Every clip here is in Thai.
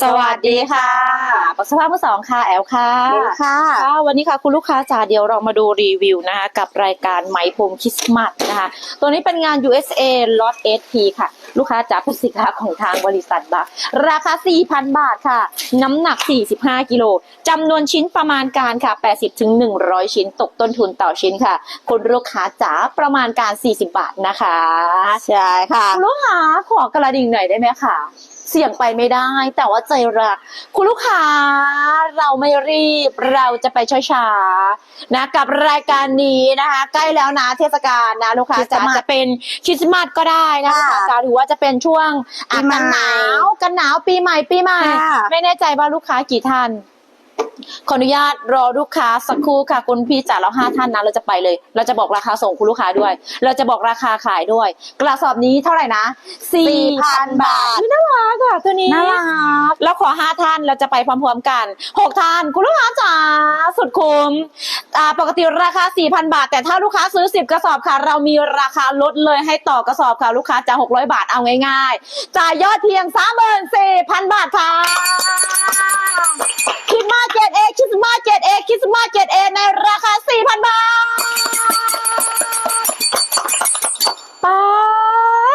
สวัสดีค่ะ ปักสภาพมือสองค่ะแอลค่ะค่ะค่ะ วันนี้ค่ะคุณลูกค้าจ๋าเดี๋ยวเรามาดูรีวิวนะคะกับรายการไหมพรมคริสต์มาสนะคะ ตัวนี้เป็นงาน USA Lot SP ค่ะ ลูกค้าจ๋าเป็นสินค้าของทางบริษัทบาราคา 4,000 บาทค่ะ น้ำหนัก 45 กิโลจำนวนชิ้นประมาณการค่ะ 80ถึง100 ชิ้นตกต้นทุนต่อชิ้นค่ะ คุณลูกค้าจ๋าประมาณการ 40 บาทนะคะ ใช่ค่ะคุณลูกค้าขอกระดิ่งหน่อยได้ไหมคะเสี่ยงไปไม่ได้ แต่ว่าใจรัก คุณลูกค้าเราไม่รีบเราจะไปช้าๆนะกับรายการนี้นะคะใกล้แล้วนะเทศกาลนะลูกค้าคริสต์จะมาสจะเป็นคริสต์มาสก็ได้นะค่ะลูกค้าจ๋าหรือว่าจะเป็นช่วงอะปีใหม่กันหนาวกันหนาวปีใหม่ปีใหม่ค่ะ ไม่แน่ใจว่าลูกค้ากี่ท่าน ขออนุญาตรอลูกค้าสักครู่ค่ะคุณพี่จ๋าเราห้าท่านนะเราจะไปเลย เราจะบอกราคาส่งคุณลูกค้าด้วย เราจะบอกราคาขายด้วย กระสอบนี้เท่าไหร่นะสี่พัน4,000บาทอุ๊ยน่ารักอะตัวนี้น่ารักแล้วขอห้าท่านเราจะไปพร้อมๆกันหกท่านคุณลูกค้าจ๋าสุดคุ้มอ่าปกติราคา4,000บาท แต่ถ้าลูกค้าซื้อ10กระสอบค่ะ เรามีราคาลดเลยให้ต่อกระสอบค่ะลูกค้าจะ600บาทเอาง่ายๆจ่ายยอดเพียง34,000บาทค่ะคิดมาเจ็ดเอคิดมาเจ็ดเอคิดมาเจ็ดเอในราคา 4,000 บาทป๊า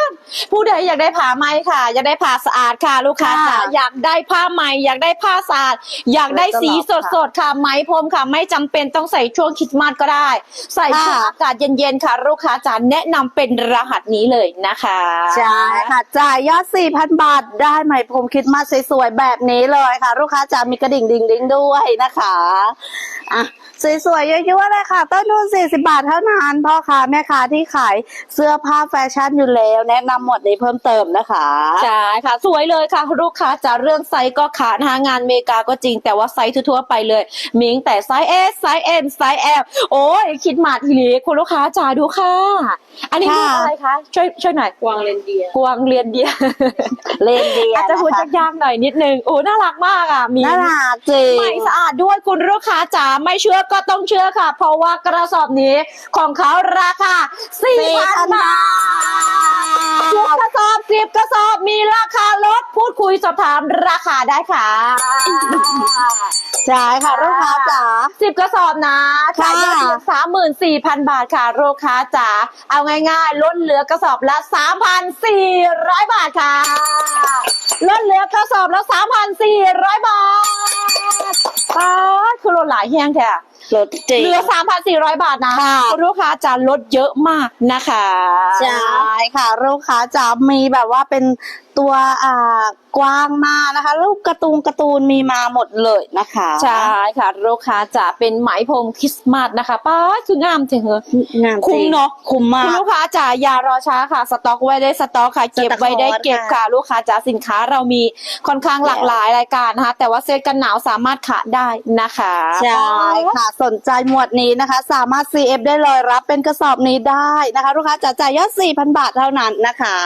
บผู้ใดอยากได้ผ้าไหมค่ะ อยากได้ผ้าสะอาดค่ะ ลูกค้าค่ะจ๋าอยากได้ผ้าไหมอยากได้ผ้าสะอาด อยากได้สีสดสดๆค่ะไหมพรมค่ะ ไม่จำเป็นต้องใส่ช่วงคริสต์มาสก็ได้ ใส่ช่วงค่ะอากาศเย็นๆค่ะ ลูกค้าจ๋าแนะนำเป็นรหัสนี้เลยนะคะใช่ค่ะจ่ายยอด4,000บาทได้ไหมพรมคิดมาสวยๆแบบนี้เลยค่ะ ลูกค้าจะมีกระดิ่งดิงดิงๆด้วยนะคะอะสวยๆเยอะๆเลยค่ะ ต้นทุน40 บาทเท่านั้นพ่อค้าแม่ค้าที่ขายเสื้อผ้าแฟชั่นอยู่แล้ว แนะนำหมดนี้เพิ่มเติมนะคะ ใช่ค่ะ สวยเลยค่ะ ลูกค้าจะเรื่องไซส์ก็ขาดนะคะงานอเมริกาก็จริง แต่ว่าไซส์ทั่วๆไปเลยมีตั้งแต่ไซส์ S ไซส์ M ไซส์ L โอ้ยคิดมาทีนี้คุณลูกค้าจ๋าดูค่ะ อันนี้ค่ะคืออะไรคะ ช่วยช่วยหน่อย กวางเรนเดียร์กวางเรียนเดียเล่นดีอาจจะพูดนะคะยากๆหน่อยนิดนึงโอ้น่ารักมากอะมีน่ารักจริงใหม่สะอาดด้วยคุณลูกค้าจ๋าไม่เชื่อก็ต้องเชื่อค่ะ เพราะว่ากระสอบนี้ของเขาราคา4,000บาททุกกระสอบสิบกระสอบมีราคาลดพูดคุยสอบถามราคาได้ค่ะ ใช่ค่ะลูกค้าจ๋า สิบกระสอบนะค่ะขายยอดเพียงสามหมื่นสี่พันบาทค่ะลูกค้าจ๋า เอาง่ายๆ ลดเหลือกระสอบละสามพันสี่ร้อยบาทค่ะ ลดเหลือกระสอบละสามพันสี่ร้อยบาท ป้าดคือลดหลายแห้งแท้ลดจริง เหลือ 3,400 บาทนะค่ะณลูกค้าจะลดเยอะมากนะคะ ใช่ค่ะ ลูกค้าจะมีแบบว่าเป็น ตัวอ่ากว้างมากนะคะรูปการ์ตูนการ์ตูนมีมาหมดเลยนะคะใช่ค่ะลูกค้าจะเป็นไหมพรมคริสต์มาสนะคะป้าดคืองามจริงเหรองามจริงคุ้มเนอะคุ้มมาคุณกลูกค้าจ๋าอย่ารอช้าค่ะ สต็อกไว้ได้สต็อกค่ะเก็บไว้ได้เก็บค่ะค่ะลูกค้าจ๋าสินค้าเรามีค่อนข้างหลากหลายรายการนะคะ แต่ว่าเซตกันหนาวสามารถขาได้นะคะใช่ค่ะสนใจหมวดนี้นะคะ สามารถ CF ได้เลยรับเป็นกระสอบนี้ได้นะคะ ลูกค้าจะจ่ายยอด4,000 บาทเท่านั้นนะคะ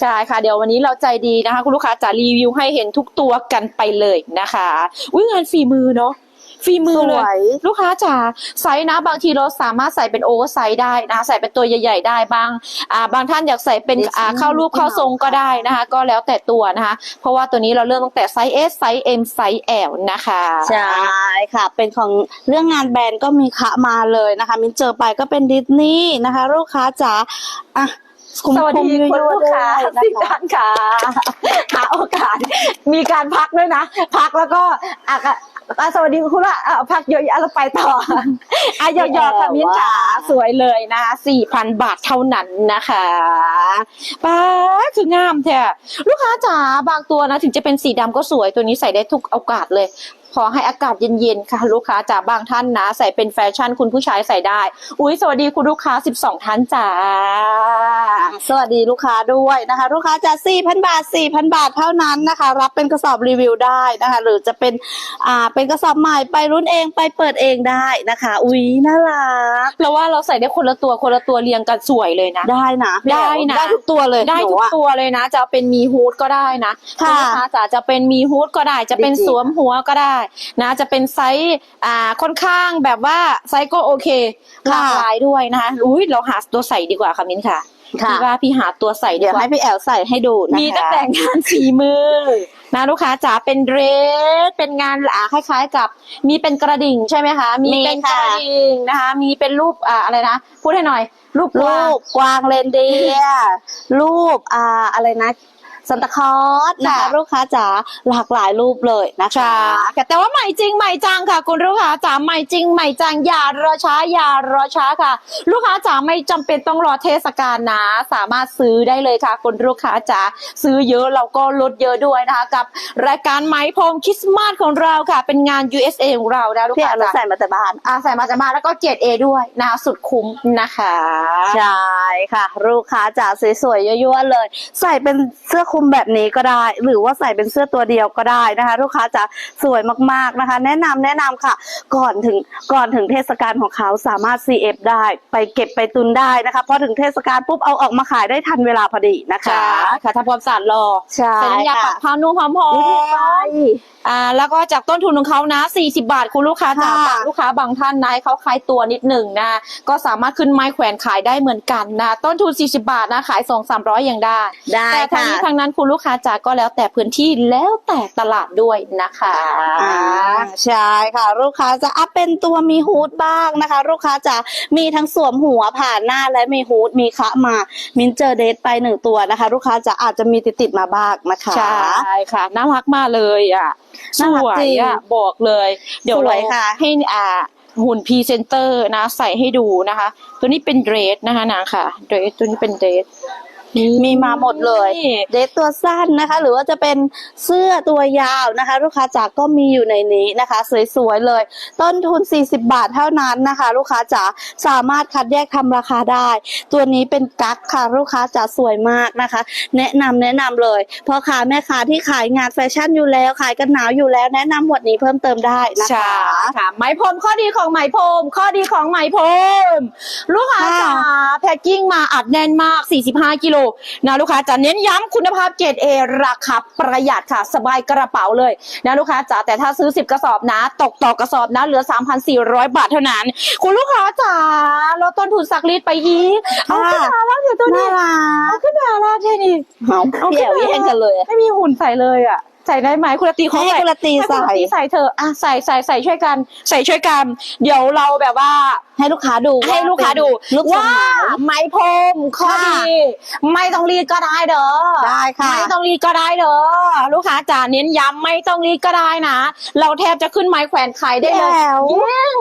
ใช่ค่ะเดี๋ยววันนี้เราใจดีนะคะ คุณลูกค้าจะรีวิวให้เห็นทุกตัวกันไปเลยนะคะอุ้ยงานฝีมือเนาะฝีมือเลสวยยลูกค้าจ๋าไซส์นะบางทีเราสามารถใส่เป็นโอเวอร์ไซส์ได้นะคะใส่เป็นตัวใหญ่ๆได้บางอ่าบางท่านอยากใส่เป็น Yes อ่าเข้ารูปเข้าทรงก็ได้นะคะ ก็แล้วแต่ตัวนะคะ เพราะว่าตัวนี้เราเริ่มตั้งแต่ไซส์ S ไซส์ M ไซส์ L นะคะใช่ค่ะ เป็นของเรื่องงานแบรนด์ก็มีคะมาเลยนะคะมินเจอไปก็เป็นดิสนีย์นะคะ ลูกค้าจ๋าอะ คุ้มสวัสดีๆคุณยั่วลูกๆค้าด้วยสินะคะท่านค่ะหาโอกาสมีการพักด้วยนะ พักแล้วก็อะอะสวัสดีคุณละอะพักเยอะๆแล้วไปต่ออะหยอกๆค่ะมิ้นจ๋าสวยเลยนะคะสี่พันบาทเท่านั้นนะคะป้าดคืองามแท้ลูกค้าจ๋าบางตัวนะ ถึงจะเป็นสีดำก็สวยตัวนี้ใส่ได้ทุกโอกาสเลย ขอให้อากาศเย็นๆค่ะ ลูกค้าจ๋าบางท่านนะ ใส่เป็นแฟชั่นคุณผู้ชายใส่ได้ อุ้ยสวัสดีคุณลูกค้า 12 ท่านจ๋าสวัสดีลูกค้าด้วยนะคะ ลูกค้าจะ4,000 บาท 4,000 บาทเท่านั้นนะคะ รับเป็นกระสอบรีวิวได้นะคะ หรือจะเป็นอ่าเป็นกระสอบใหม่ไปรุ่นเองไปเปิดเองได้นะคะ อุ๊ยน่ารักเราว่าเราใส่ได้คนละตัวคนละตัวเรียงกันสวยเลยนะ ได้นะได้นะได้ทุกตัวเลยได้ทุกหนูอะตัวเลยนะ จะเป็นมีฮูดก็ได้นะค่ะณลูกค้าจ๋าจะเป็นมีฮูดก็ได้จะเป็นจริงๆสวมหัวก็ได้นะจะเป็นไซส์อ่าค่อนข้างแบบว่าไซส์ก็โอเคหลากหลายด้วยนะคะอุ้ยเราหาตัวใส่ดีกว่าค่ะมิ้นค่ะค่ะพี่ว่าพี่หาตัวใส่ดีเดี๋ยวกว่าให้พี่แอลใส่ให้ดูนะคะมีตั้งแต่งานฝีมือนะลูกค้าจ๋าเป็นเดรสเป็นงานอ่าคล้าย ๆ กับ มีเป็นกระดิ่งใช่ไหมคะ มีมีเป็นกค่ะระดิ่งนะคะ มีเป็นรูปอ่าอะไรนะพูดให้หน่อย รูปกรูวางปกวางเรนเดียร์รูปอ่าอะไรนะ ซันตาคลอสนะคะค่ะ ลูกค้าจ๋าหลากหลายรูปเลยนะคะใช่ค่ะแต่ว่าใหม่จริงใหม่จังค่ะ คุณลูกค้าจ๋าใหม่จริงใหม่จังอย่ารอช้าอย่ารอช้าค่ะ ลูกค้าจ๋าไม่จำเป็นต้องรอเทศกาลนะ สามารถซื้อได้เลยค่ะ คุณลูกค้าจ๋าซื้อเยอะเราก็ลดเยอะด้วยนะคะ กับรายการไหมพรมคริสต์มาสของเราค่ะ เป็นงาน USA ของเรานะลูกพี่ค้าเอามาจ๋าใส่มาแต่บ้านอ่าใส่มาจะมาแล้วก็เกรด A ด้วยนะคะสุดคุ้มนะคะ ใช่ค่ะ ลูกค้าจ๋าสวยๆยั่วๆเลย ใส่เป็นเสื้อคลุมแบบนี้ก็ได้ หรือว่าใส่เป็นเสื้อตัวเดียวก็ได้นะคะ ลูกค้าจ๋าสวยมากๆนะคะ แนะนำแนะนำค่ะ ก่อนถึงก่อนถึงเทศกาลของเขาสามารถ CF ได้ ไปเก็บไปตุนได้นะคะพอถึงเทศกาลปุ๊บเอาออกมาขายได้ทันเวลาพอดีนะคะค่ะค่ะทำความสะอาดรอใช่ใส่น้ำยาปรับผ้านุ่มหอมหอ อุ๊ยไปมอ่าแล้วก็จากต้นทุนของเขานะ 40 บาทคุณลูกค้าจ๋าค่ะบางลูกค้าบางท่านนะให้เขาขายตัวนิดหนึ่งนะก็สามารถขึ้นไม้แขวนขายได้เหมือนกันนะต้นทุน 40 บาทนะขาย 2 300ยังได้ ได้แต่ทางค่ะนี้ทางนั้นคุณลูกค้าจ๋าก็แล้วแต่พื้นที่แล้วแต่ตลาดด้วยนะคะอ่าใช่ค่ะ ลูกค้าจะอัพเป็นตัวมีฮูดบ้างนะคะ ลูกค้าจะมีทั้งสวมหัวผ่านหน้าและมีฮูดมีคะมา มินเจอเดทไปหนึ่งตัวนะคะ ลูกค้าจะอาจจะมีติดติดๆมาบ้างนะคะ ใช่ค่ะน่ารักมากเลยอะสน่ารักวจริยงอะบอกเลย เดี๋ยวสเราวยค่ะ ให้อ่าหุ่นพรีเซนเตอร์นะ ใส่ให้ดูนะคะ ตัวนี้เป็นเดรสนะคะนางค่ะเดรสตัวนี้เป็นเดรส มีมาหมดเลยนี่เดทตัวสั้นนะคะ หรือว่าจะเป็นเสื้อตัวยาวนะคะ ลูกค้าจ๋าก็มีอยู่ในนี้นะคะ สวยๆเลย ต้นทุน 40 บาทเท่านั้นนะคะ ลูกค้าจ๋าสามารถคัดแยกทำราคาได้ ตัวนี้เป็นกั๊กค่ะลูกค้าจ๋าสวยมากนะคะ แนะนำแนะนำเลยพ่อค้าแม่ค้าที่ขายงานแฟชั่นอยู่แล้วขายกันหนาวอยู่แล้ว แนะนำหมวดนี้เพิ่มเติมได้นะใช่คะค่ะไหมพรมข้อดีของไหมพรมข้อดีของไหมพรมลูกค้าค่ะจ๋าแพ็กกิ้งมาอัดแน่นมาก 45กิโลนะลูกค้าจ๋าเน้นย้ำคุณภาพเกรด A ราคาประหยัดค่ะ สบายกระเป๋าเลยนะลูกค้าจ๋าแต่ถ้าซื้อ 10 กระสอบนะ ตกต่อกระสอบนะเหลือ 3,400 บาทเท่านั้น คุณลูกค้าจ๋าลดต้นทุนสักลิตรไปอีกเอาขึ้นมาแล้วเดี๋ยวตัวนี้น่ารัเอากขึ้นมาแล้วเท่นี่เอาเอาเดี๋ยวขึ้นมาแย่งกันเลยอะไม่มีหุ่นใส่เลยอะใส่ได้ไหมคุณละตีเขาให้ใส่คุณละตีให้คุณใส่ละตีใส่เธอะอะใส่ใส่ใส่ช่วยกัน ใส่ช่วยกัน เดี๋ยวเราแบบว่า ให้ลูกค้าดูให้ลูกค้าดูลูกทรงว่าไหนไหมพรมข้อค่ะดีไม่ต้องรีดก็ได้เด้อได้ค่ะไม่ต้องรีดก็ได้เด้อลูกค้าจ๋าเน้นย้ำไม่ต้องรีดก็ได้นะ เราแทบจะขึ้นไม้แขวนขายได้เลยแจ๋วยิ่ง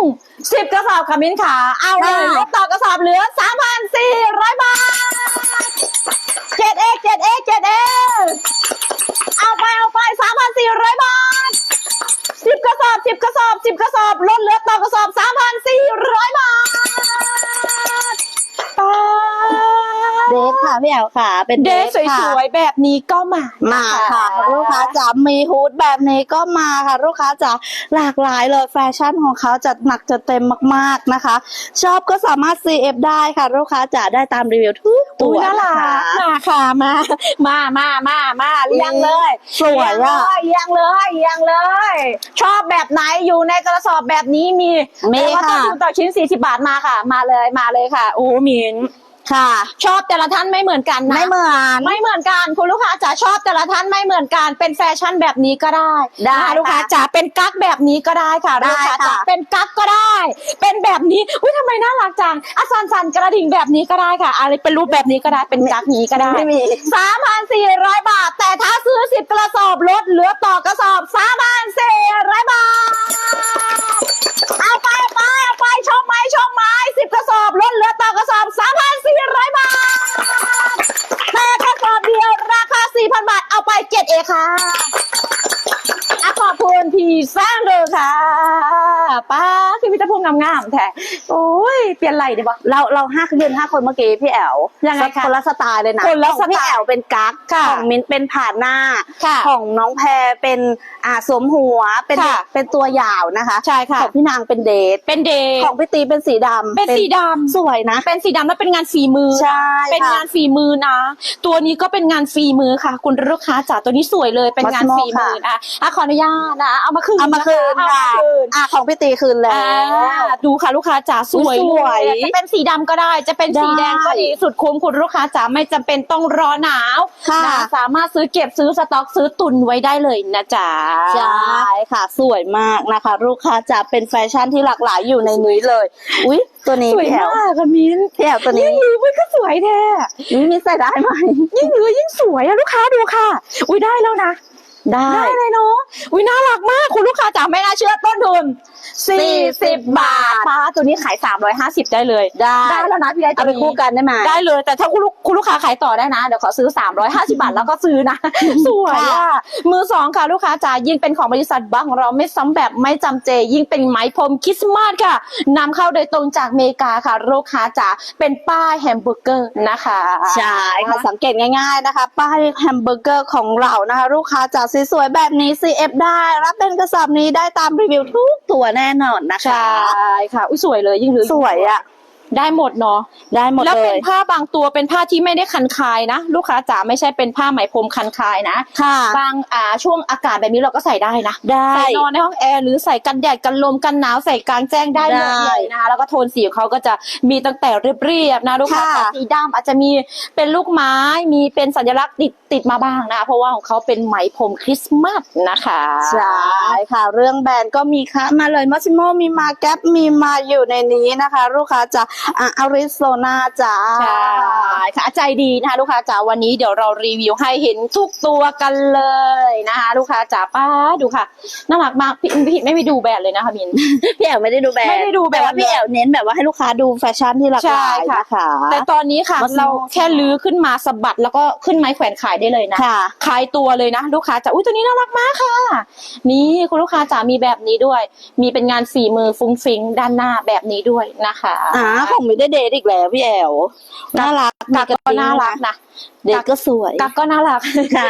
สิบกระสอบค่ะมิ้นขาเอาเลยค่ะลดต่อกระสอบเหลือสามพันสี่ร้อยบาทเจ็ดเอเจ็ดเอเจ็ดเอเอาไปเอาไปสามพันสี่ร้อยบาทสิบกระส อบสิบกระสอบสิบกระสอบลดเหลือต่อกระสอบสามพันสี่ร้อยบาท พี่แอลค่ะ เป็นเดทสค่ะวยๆแบบนี้ก็มามามาค่ะ ลูกค้าจ๋ามีฮูดแบบนี้ก็มาค่ะ ลูกค้าจ๋าหลากหลายเลยแฟชั่นของเขาจัดหนักจัดเต็มมากๆนะคะ ชอบก็สามารถ CF ได้ค่ะ ลูกค้าจ๋าได้ตามรีวิวทุกตัตัววน่ารันะกคะมาค่ะมามามามามาเลี้ยงเลยสวยอะเลี้ยงเลยเลี้ยงเลย ชอบแบบไหนอยู่ในกระสอบแบบนี้มีมีแต่ว่าต้นค่ะ ทุนต่อชิ้น 40 บาทมาค่ะ มาเลยมาเลยค่ะโอ้มิน ค่ะ ชอบแต่ละท่านไม่เหมือนกันนะไม่เหมือนไม่เหมือนกันคุณลูกค้าจ๋าชอบแต่ละท่านไม่เหมือนกัน เป็นแฟชั่นแบบนี้ก็ได้ได้นะคะลูกค้าค่ะจ๋าเป็นกั๊กแบบนี้ก็ได้ค่ะได้ลูกค้าจ๋าค่ะ เป็นกั๊กก็ได้ เป็นแบบนี้อุ้ยทำไมน่ารักจังอาซันซันกระดิ่งแบบนี้ก็ได้ค่ะ อะไรเป็นรูปแบบนี้ก็ได้เป็นกั๊กนี้ก็ได้ ไม่มีสามพันสี่ร้อยบาท แต่ถ้าซื้อสิบกระสอบลดเหลือต่อกระสอบสามพันสี่ร้อยบาท Sarah. งามๆแท้โอ้ยเปลี่ยนไหลดีปะเราเราห้ายืนห้าคนเมื่อกี้พี่แอลยังไงคะคนละสไตล์เลยนะคนละของพี่สไตล์แอลเป็นกั๊กค่ะของมิ้นเป็นผ่านหน้าค่ะของน้องแพรเป็นอ่าสวมหัวเป็นค่ะเป็นตัวยาวนะคะใช่ค่ะของพี่นางเป็นเดทเป็นเดย์ของพี่ตีเป็นสีดำเป็นสีดำสวยนะ เป็นสีดำแล้วเป็นงานฝีมือใช่เป็นค่ะงานฝีมือนะ ตัวนี้ก็เป็นงานฝีมือค่ะ คุณลูกค้าจ๋าตัวนี้สวยเลยเป็นงาน Cosmo ฝีมือนะอะขออนุญาตนะเอามาคืนเอามาคืนนะค่ะเอามาคืนอ่าของพี่ตีคืนแล้วอ่าดูค่ะลูกค้าจ๋าสวยสวยเลยจะเป็นสีดำก็ได้ จะเป็นสีแดงก็ดีสุดคุ้มคุณลูกค้าจ๋าไม่จำเป็นต้องรอหนาวค่ะนะสามารถซื้อเก็บซื้อสต็อกซื้อตุนไว้ได้เลยนะจ๊ะใช่ค่ะ สวยมากนะคะ ลูกค้าจะเป็นแฟชั่นที่หลากหลายอยู่ในนี้เลย อุ๊ยตัวนี้สวยพี่แอลมากอะมิ้นพี่แอลตัวนี้ยิ่งหรือมันก็สวยแท้อุ๊ยมีใส่ได้ไหมยิ่งเหลือยิ่งสวยอะลูกค้าดูค่ะ อุ้ยได้แล้วนะ ได้ ได้เลยเนาะอุ้ยน่ารักมากคุณลูกค้าจ๋าไม่น่าเชื่อต้นทุน40 บาทป้าตัวนี้ขาย 350 ได้เลย ได้ได้แล้วนะพี่ได้เอาไปคู่กันได้ไหมได้เลย แต่ถ้าคุณลูกคุณลูกค้าขายต่อได้นะ เดี๋ยวขอซื้อ 350 บาทแล้วก็ซื้อนะ สวยอะมือสองค่ะลูกค้าจ๋ายิ่งเป็นของบริษัทบัคของเราไม่ซ้ำแบบไม่จำเจ ยิ่งเป็นไหมพรมคริสต์มาสค่ะนำเข้าโดยตรงจากอเมริกาค่ะลูกค้าจ๋าเป็นป้ายแฮมเบอร์เกอร์นะคะใช่ค่ะสังเกตง่าย ๆนะคะ ป้ายแฮมเบอร์เกอร์ของเรานะคะ ลูกค้าจากสวยๆแบบนี้ CF ได้ รับเป็นกระสอบนี้ได้ตามรีวิวทุกตัวแน่นอนนะคะ ใช่ค่ะ อุ้ยสวยเลยยิ่งหรือสวยอะ ได้หมดเนาะได้หมดแล้วเลเป็นย ผ้าบางตัวเป็นผ้าที่ไม่ได้คันคายนะ ลูกค้าจ๋าไม่ใช่เป็นผ้าไหมพรมคันคายนะค่ะ บางอ่าช่วงอากาศแบบนี้เราก็ใส่ได้นะได้ ใส่นอนในห้องแอร์หรือใส่กันแดดกันลมกันหนาวใส่กลางแจ้งได้หมดได้เลยนะคะแล้วก็โทนสีของเขาก็จะมีตั้งแต่เรียบๆนะลูกค้าค่ะสีดำอาจจะมีเป็นลูกไม้มีเป็นสัญลักษณ์ติดติดมาบ้างนะเพราะว่าของเขาเป็นไหมพรมคริสต์มาสนะคะใช่ค่ะ เรื่องแบรนด์ก็มีค่ะมาเลยมอสซิโมมีมาแก๊ปมีมาอยู่ในนี้นะคะ ลูกค้าจะอาริโซนาจ้าใช่ค่ะใจดีนะคะลูกค้าจ๋าวันนี้เดี๋ยวเรารีวิวให้เห็นทุกตัวกันเลยนะคะ ลูกค้าจ๋าป้าดูค่ะน่ารักมากพี่พี่ไม่ไปดูแบรนด์เลยนะคะมิน พี่แอลไม่ได้ดูแบรนด์ไม่ได้ดูแบรนด์ต่ว่าพี่แอลเน้นแบบว่าให้ลูกค้าดูแฟชั่นที่หลากหลายใช่ค่ะนะคะแต่ตอนนี้ค่ะ Massimo เราแค่ลื้อขึ้นมาสะบัดแล้วก็ขึ้นไม้แขวนขายได้เลยนะค่ะขายตัวเลยนะ ลูกค้าจ๋าอุ้ยตัวนี้น่ารักมากค่ะ นี่คุณลูกค้าจ๋ามีแบบนี้ด้วย มีเป็นงานฝีมือฟุ้งฟิงด้านหน้าแบบนี้ด้วยนะคะอ่าของมิได้เดทอีกแล้วพี่แอลน่ารักกักก็น่ารักนะ เดทก็สวยกักก็น่ารักค่ะ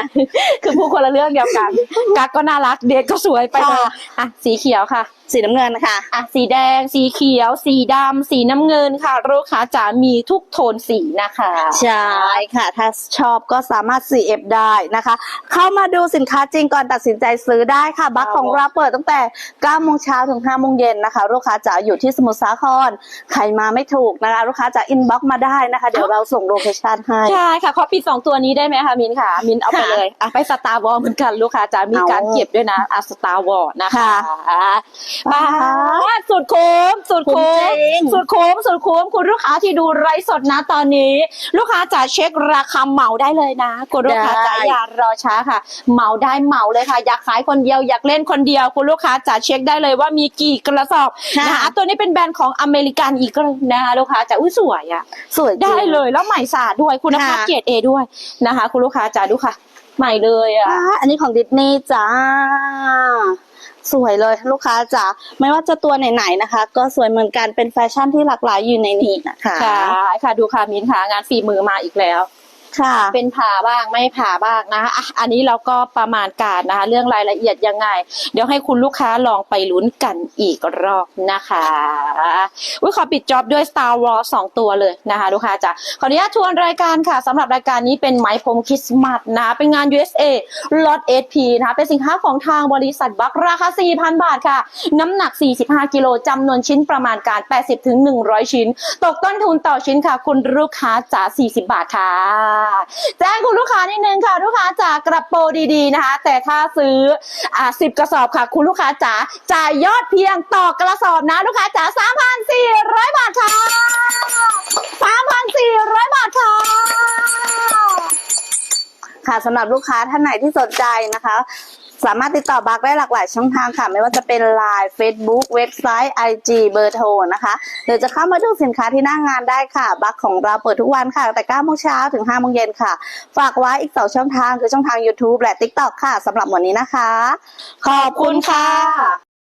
คือผู้คนละเรื่องเดียวกัน กักก็น่ารัก เดทก็สวยไปเลยค่ะอะสีเขียวค่ะ สีน้ำเงินค่ะอะสีแดง สีเขียว สีดำสีน้ำเงินค่ะลูกค้าจ๋ามีทุกโทนสีนะคะ ใช่ค่ะ ถ้าชอบก็สามารถ CF ได้นะคะ เข้ามาดูสินค้าจริงก่อนตัดสินใจซื้อได้ค่ะ บัคของเราเปิดตั้งแต่9โมงเช้าถึง5โมงเย็นนะคะ ลูกค้าจะอยู่ที่สมุทรสาคร ใครมาไม่ถูกนะคะ ลูกค้าจะอินบ็อกมาได้นะคะ เดี๋ยวเราส่งโลเคชั่นให้ ใช่ค่ะขอปิดสองตัวนี้ได้ไหมคะมินค่ะ มินเอาไปค่ะเลยอะไปสตาร์วอลเหมือนกันลูกค้าจ๋ามีเอาการเก็บด้วยนะอะสตาร์วอลนะคะค่ะบ้าสุดคุ้มสุดคุ้คุ้มมจริงสุดคุ้มสุดคุ้มคุณลูกค้าที่ดูไลฟ์สดนะตอนนี้ ลูกค้าจ๋าเช็คราคาเหมาได้เลยนะ คุณลูกค้าจ๋าอย่ารอช้าค่ะ เหมาได้เหมาเลยค่ะ อยากขายคนเดียวอยากเล่นคนเดียว คุณลูกค้าจ๋าเช็คได้เลยว่ามีกี่กระสอบค่ะนะคะตัวนี้เป็นแบรนด์ของอเมริกันอีกนะคะลูกค้าจ๋าอุ้ยสวยอะสวยจริงได้เลยแล้วใหม่สะอาดด้วยคุณภาพค่ะเกรดเอด้วยนะคะ คุณลูกค้าจ๋าดูค่ะ ใหม่เลยอะอ่าอันนี้ของดิสนีย์จ้า สวยเลยลูกค้าจ๋าไม่ว่าจะตัวไหนๆนะคะ ก็สวยเหมือนกันเป็นแฟชั่นที่หลากหลายอยู่ในนี้นะคะ ค่ะค่ะดูค่ะมินค่ะงานฝีมือมาอีกแล้ว ค่ะ เป็นผ่าบ้างไม่ผ่าบ้างนะคะอะอันนี้เราก็ประมาณการนะคะ เรื่องรายละเอียดยังไง เดี๋ยวให้คุณลูกค้าลองไปลุ้นกันอีกรอบนะคะอุ้ยขอปิดจ็อบด้วย Star Wars สองตัวเลยนะคะลูกค้าจ๋าขออนุญาตทวนรายการค่ะสำหรับรายการนี้เป็นไหมพรมคริสต์มาสนะเป็นงาน USA ล็อต SP นะคะเป็นสินค้าของทางบริษัทบัคราคา 4,000 บาทค่ะ น้ำหนัก 45 กิโลจำนวนชิ้นประมาณการ 80ถึง100 ชิ้น ตกต้นทุนต่อชิ้นค่ะ คุณลูกค้าจ๋า40 บาทค่ะแจ้งคุณลูกค้านิดนึงค่ะ ลูกค้าจ๋ากระโปรดีๆนะคะ แต่ถ้าซื้ออ่า10กระสอบค่ะ คุณลูกค้าจ๋าจ่ายยอดเพียงต่อกระสอบนะ ลูกค้าจ๋า3,400บาทค่ะ3,400บาทค่ะค่ะสำหรับลูกค้าท่านไหนที่สนใจนะคะ สามารถติดต่อบักได้หลากหลายช่องทางค่ะ ไม่ว่าจะเป็น Line Facebook เว็บไซต์ IG เบอร์โทรนะคะหรือจะเข้ามาดูสินค้าที่หน้างงานได้ค่ะบักของเราเปิดทุกวันค่ะตั้งแต่9โมงเช้าถึง5โมงเย็นค่ะ ฝากไว้อีก2ช่องทางคือช่องทาง YouTube และ TikTok ค่ะสำหรับวันนี้นะคะ ขอบคุณค่ะ